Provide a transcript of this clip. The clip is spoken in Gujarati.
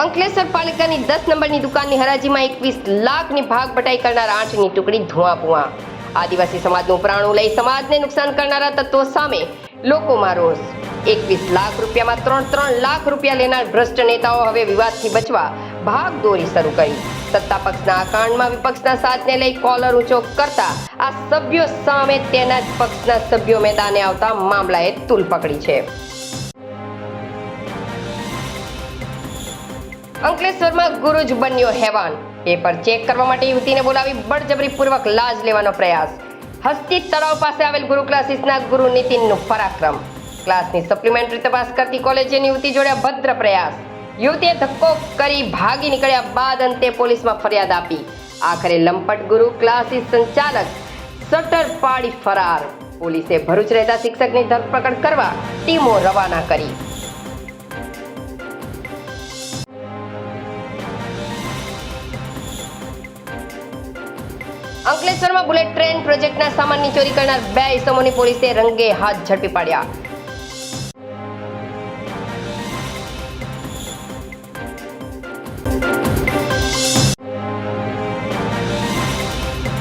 અંકલેશ્વર પાલિકાની દસ નંબરની દુકાનની હરાજીમાં એકવીસ લાખની ભાગ ભટાઈ કરનાર આઠની ટુકડી ધુઆ આદિવાસી સમાજનું પ્રાણું લઈ સમાજને નુકસાન કરનારા તત્વો સામે લોકોમાં રોષ. એકવીસ લાખ રૂપિયામાં ત્રણ ત્રણ લાખ રૂપિયા લેનાર ભ્રષ્ટ નેતાઓ હવે વિવાદથી બચવા ભાગ દોરી શરૂ કરી. સત્તા પક્ષના આકાંડમાં વિપક્ષના સાથને લઈ કોલર ઊંચો કરતા આ સભ્યો સામે તેના જ પક્ષના સભ્યો મેદાને આવતા મામલાએ તુલ પકડી છે. અંકલેશ્વરમાં ગુરુ જ બન્યો હેવાન. પેપર ચેક કરવા માટે યુવતીને બોલાવી બળજબરીપૂર્વક લાજ લેવાનો પ્રયાસ. હસ્તી તળાવ પાસે આવેલ ગુરુ ક્લાસીસના ગુરુ નીતિનનું પરાક્રમ. ક્લાસની સપ્લિમેન્ટરી તપાસ કરતી કોલેજની યુવતી જોડે ભદ્ર પ્રયાસ. યુવતીએ ધક્કો કરી ભાગી નીકળ્યા બાદ અંતે પોલીસમાં ફરિયાદ આપી. આખરે લંપટ ગુરુ ક્લાસીસ સંચાલક શટર પાડી ફરાર. પોલીસે ભરૂચ રહેતા શિક્ષકની ધરપકડ કરવા ટીમો રવાના કરી. અંકલેશ્વરમાં બુલેટ ટ્રેન પ્રોજેક્ટના સામાનની ચોરી કરનાર બે ઇસમોની પોલીસે રંગે હાથ ઝડપી પાડ્યા.